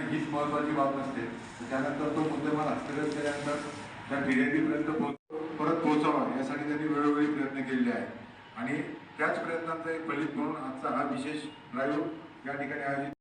हीच महत्वाची बाब नसते. त्यानंतर तो मुद्देमाल हस्तगत केल्यानंतर त्या फिर्यादीपर्यंत पोहोच परत पोहोचावा यासाठी त्यांनी वेळोवेळी प्रयत्न केलेले आहेत. आणि त्याच प्रयत्नांचा एक फलित म्हणून आजचा हा विशेष ड्राईव्ह या ठिकाणी आयोजित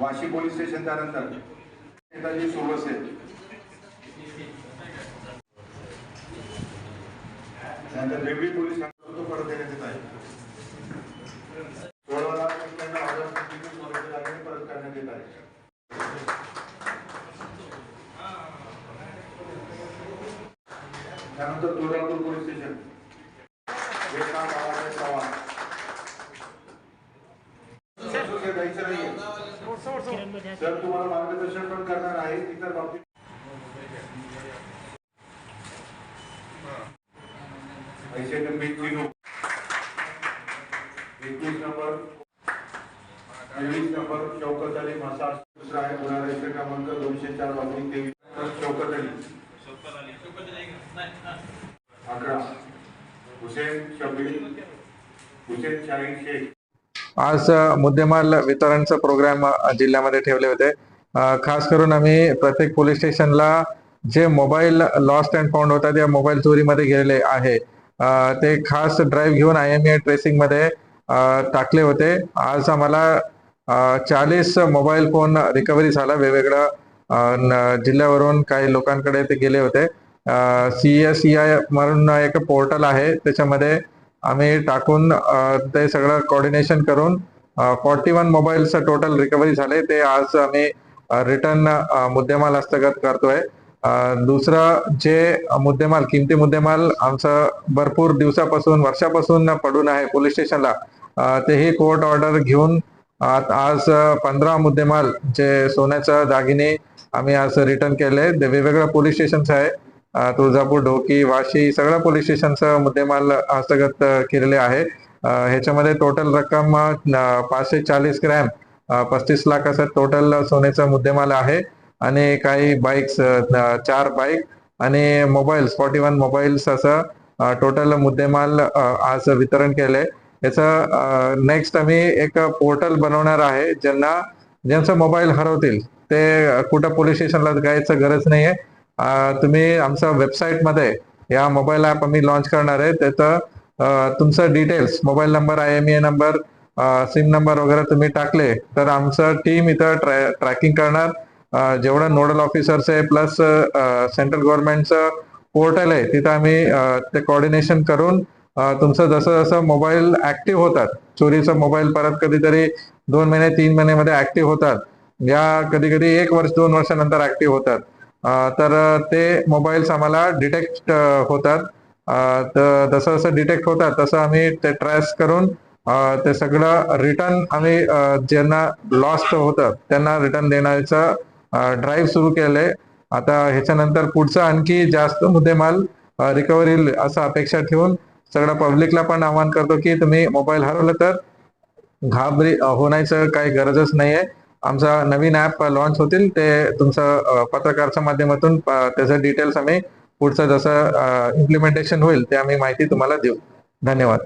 वाशी पोलीस स्टेशन त्यानंतर नेताजी सुरू असेल त्यानंतर बेबी पोलीस तो परत देण्यात येत आहे. सोळा लाख एक्क्याण्णव हजार कोटीची स्वरूपाची दागिने परत करण्यात येत आहे. त्यानंतर तुळजापूर पोलीस स्टेशन. हे काम दुसरं जायचं नाहीये. सर तुम्हाला मार्गदर्शन पण करणार आहे इतर बाबतीत. पैसे गंभीर झिरो एकवीस नंबर. तेवीस नंबर शौकत अली मसाज दुसरा आहे गुन्हा रजिस्टर क्रमांक दोनशे चार बाबतीत तेवीस. तर शौकत अली अकरा. हुसेन शबीर. हुसेन शाहीन शेख. आज मुद्देमाल वितरणचं प्रोग्राम जिल्ह्यामध्ये ठेवले होते. खास करून आम्ही प्रत्येक पोलीस स्टेशनला जे मोबाईल लॉस्ट अँड फाउंड होतात या मोबाईल चोरीमध्ये गेलेले आहे. ते खास ड्राईव्ह घेऊन आय एम ए ट्रेसिंगमध्ये टाकले होते. आज आम्हाला चाळीस मोबाईल फोन रिकव्हरी झाला. वेगवेगळ्या न- जिल्ह्यावरून काही लोकांकडे ते गेले होते. सी एस सी आय म्हणून एक पोर्टल आहे. त्याच्यामध्ये आम्ही टाकून ते सगळं कोऑर्डिनेशन करून फॉर्टी वन मोबाईलचं टोटल रिकव्हरी झाले. ते आज आम्ही रिटर्न मुद्देमाल हस्तगत करतोय. दुसरं जे मुद्देमाल किमती मुद्देमाल आमचं भरपूर दिवसापासून वर्षापासून पडून आहे पोलीस स्टेशनला तेही कोर्ट ऑर्डर घेऊन आज पंधरा मुद्देमाल जे सोन्याचं दागिने आम्ही आज रिटर्न केले. ते वेगवेगळ्या पोलीस स्टेशन्स आहे. तुळजापूर ढोकी वाशी सगळ्या पोलीस स्टेशनचं मुद्देमाल हस्तगत केलेले आहे. ह्याच्यामध्ये टोटल रक्कम पाचशे चाळीस ग्रॅम पस्तीस लाख असं टोटल सोन्याचा मुद्देमाल आहे. आणि काही बाईक्स चार बाईक आणि मोबाईल्स फॉर्टी वन मोबाईल्स असं टोटल मुद्देमाल आज वितरण केले याचं नेक्स्ट आम्ही एक पोर्टल बनवणार आहे ज्यांना ज्यांचं मोबाईल हरवतील ते कुठं पोलीस स्टेशनला जायचं गरज नाहीये. तुम्ही आमच्या वेबसाईटमध्ये या मोबाईल ॲप आम्ही लॉन्च करणार आहे. त्याचं तुमचं details mobile number I M A number SIM number वगैरे तुम्ही टाकले तर आमचं टीम इथं ट्रॅ ट्रॅकिंग करणार. जेवढं नोडल ऑफिसर्स आहे प्लस सेंट्रल गव्हर्नमेंटचं पोर्टल आहे तिथं आम्ही ते कोऑर्डिनेशन करून तुमचं जसं जसं मोबाईल ऍक्टिव्ह होतात चोरीचा मोबाईल परत कधीतरी दोन महिने तीन महिन्यामध्ये ऍक्टिव्ह होतात. या कधी कधी एक वर्ष दोन वर्षानंतर ऍक्टिव्ह होतात. तर ते मोबाईल्स आम्हाला डिटेक्ट होतात. तर जसं जसं डिटेक्ट होतात तसं आम्ही ते ट्रॅस करून ते सगळं रिटर्न आम्ही ज्यांना लॉस्ट होतं त्यांना रिटर्न देण्याचं ड्राईव्ह सुरू केलंय आता ह्याच्यानंतर पुढचं आणखी जास्त मुद्देमाल रिकव्हरी असं अपेक्षा ठेवून सगळं पब्लिकला पण आवाहन करतो की तुम्ही मोबाईल हरवलं तर घाबरी होण्याचं काही गरजच नाहीये. आमचा नवीन ऍप लॉन्च होतील. ते तुमचं पत्रकारच्या माध्यमातून त्याचं डिटेल्स आम्ही पुढचं जसं इम्प्लिमेंटेशन होईल ते आम्ही माहिती तुम्हाला देऊ. धन्यवाद.